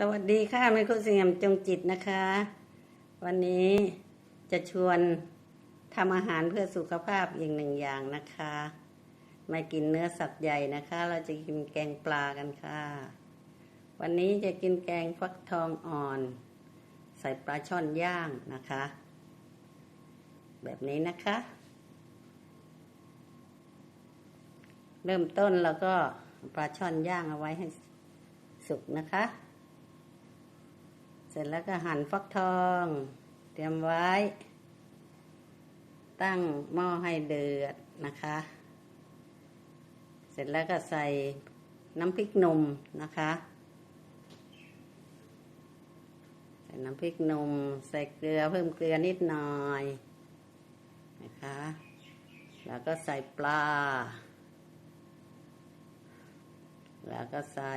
สวัสดีค่ะแม่ครเสียมจงจิตนะคะ วันนี้จะชวนทำอาหารเพื่อสุขภาพอีกหนึ่งอย่างนะคะไม่กินเนื้อสัตว์ใหญ่นะคะ เราจะกินแกงปลากันค่ะ วันนี้จะกินแกงฟักทองอ่อน ใส่ปลาช่อนย่างนะคะ แบบนี้นะคะ เริ่มต้นเราก็ปลาช่อนย่างเอาไว้ให้สุกนะคะ เสร็จแล้วก็หั่นฟักทอง เตรียมไว้ ตั้งหม้อให้เดือดนะคะ เสร็จแล้วก็ใส่น้ำพริกนมนะคะ ใส่น้ำพริกนม ใส่เกลือเพิ่มเกลือนิดหน่อยนะคะ แล้วก็ใส่ปลา แล้วก็ใส่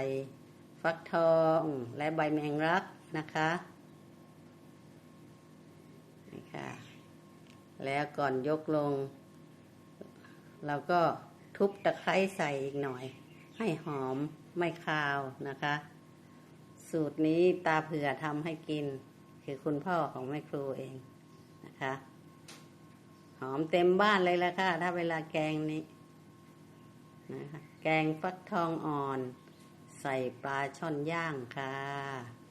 ฟักทองและใบแมงลักนะคะนี่ค่ะแล้วก่อนยกลง เราก็ทุบตะไคร้ใส่อีกหน่อย ให้หอมไม่คาวนะคะ สูตรนี้ตาเผื่อทำให้กิน คือคุณพ่อของแม่ครูเองนะคะ หอมเต็มบ้านเลยละค่ะ ถ้าเวลาแกงนี้นะคะแกงฟักทองอ่อน ใส่ปลาช่อนย่างค่ะ